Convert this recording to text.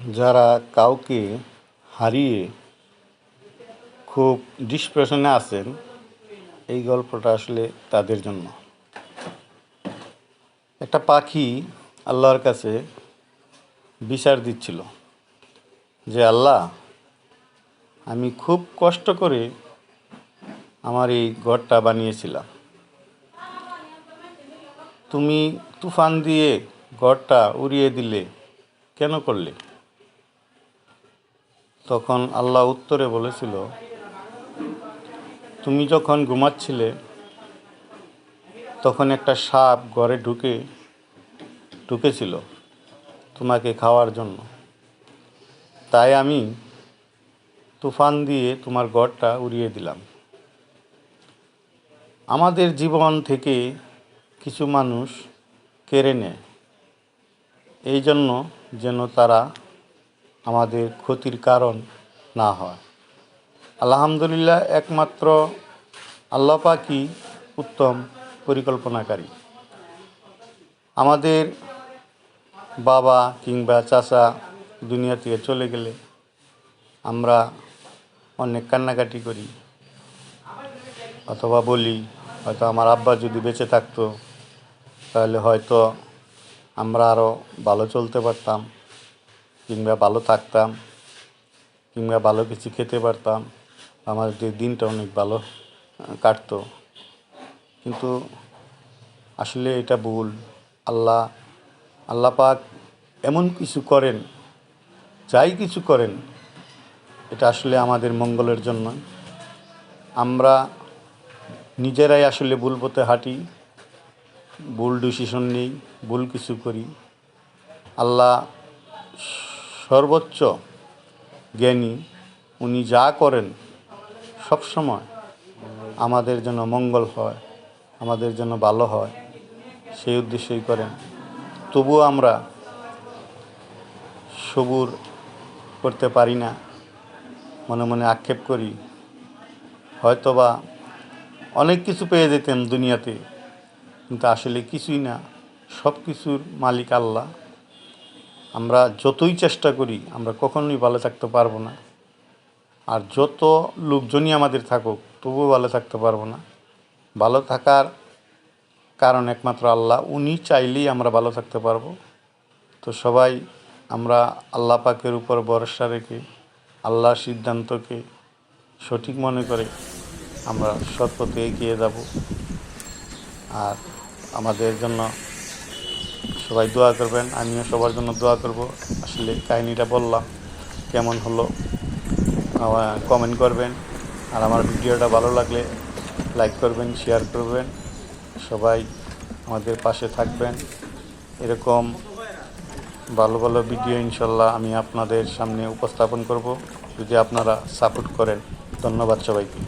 যারা কাউকে হারিয়ে খুব ডিসপ্রেশনে আছেন, এই গল্পটা আসলে তাদের জন্য। একটা পাখি আল্লাহর কাছে বিচার দিচ্ছিল যে, আল্লাহ, আমি খুব কষ্ট করে আমার এই ঘরটা বানিয়েছিলাম। তুমি তুফান দিয়ে ঘরটা উড়িয়ে দিলে কেন করলে? তখন আল্লাহ উত্তরে বলেছিল, তুমি যখন ঘুমাচ্ছিলে, তখন একটা সাপ ঘরে ঢুকে, ঢুকেছিল তোমাকে খাওয়ার জন্য। তাই আমি তুফান দিয়ে তোমার ঘরটা উড়িয়ে দিলাম। আমাদের জীবন থেকে কিছু মানুষ কেড়ে নেয়। এই জন্য যেন তারা আমাদের ক্ষতির কারণ না হয়। আলহামদুলিল্লাহ একমাত্র আল্লাহ পাকই উত্তম পরিকল্পনাকারী। আমাদের বাবা কিংবা চাচা দুনিয়া থেকে চলে গেলে আমরা অনেক কান্নাকাটি করি। অথবা বলি, হয়তো আমার আব্বা যদি বেঁচে থাকতো, তাহলে হয়তো আমরা আরও ভালো চলতে পারতাম। কিংবা ভালো থাকতাম, কিংবা ভালো কিছু খেতে পারতাম আমাদের দিনটা অনেক ভালো কাটতো। কিন্তু আসলে এটা ভুল। আল্লাহ আল্লাহ পাক এমন কিছু করেন, যাই কিছু করেন, এটা আসলে আমাদের মঙ্গলের জন্য। আমরা নিজেরাই আসলে ভুল পথে হাঁটি, ভুল ডিসিশন নেই, ভুল কিছু করি। আল্লাহ সর্বোচ্চ জ্ঞানী, উনি যা করেন সব সময় আমাদের জন্য মঙ্গল হয়, আমাদের জন্য ভালো হয়, সেই উদ্দেশ্যই করেন। তবুও আমরা সবুর করতে পারি না, মনে মনে আক্ষেপ করি। হয়তোবা অনেক কিছু পেয়ে যেতেন দুনিয়াতে, কিন্তু আসলে কিছুই না সব কিছুর মালিক আল্লাহ। আমরা যতই চেষ্টা করি, আমরা কখনোই ভালো থাকতে পারব না। আর যত লোকজনই আমাদের থাকুক, তবুও ভালো থাকতে পারব না। ভালো থাকার কারণ একমাত্র আল্লাহ, উনি চাইলেই আমরা ভালো থাকতে পারব। তো সবাই, আমরা আল্লাহ পাকের উপর ভরসা রেখে আল্লাহর সিদ্ধান্তকে সঠিক মনে করে আমরা সৎপথে এগিয়ে যাব। আর আমাদের জন্য সবাই দোয়া করবেন, আমিও সবার জন্য দোয়া করব। আসলে কাহিনিটা বললাম, কেমন হলো কমেন্ট করবেন। আর আমার ভিডিওটা ভালো লাগলে লাইক করবেন শেয়ার করবেন। সবাই আমাদের পাশে থাকবেন। এরকম ভালো ভালো ভিডিও ইনশাল্লাহ আমি আপনাদের সামনে উপস্থাপন করব। যদি আপনারা সাপোর্ট করেন, ধন্যবাদ সবাইকে।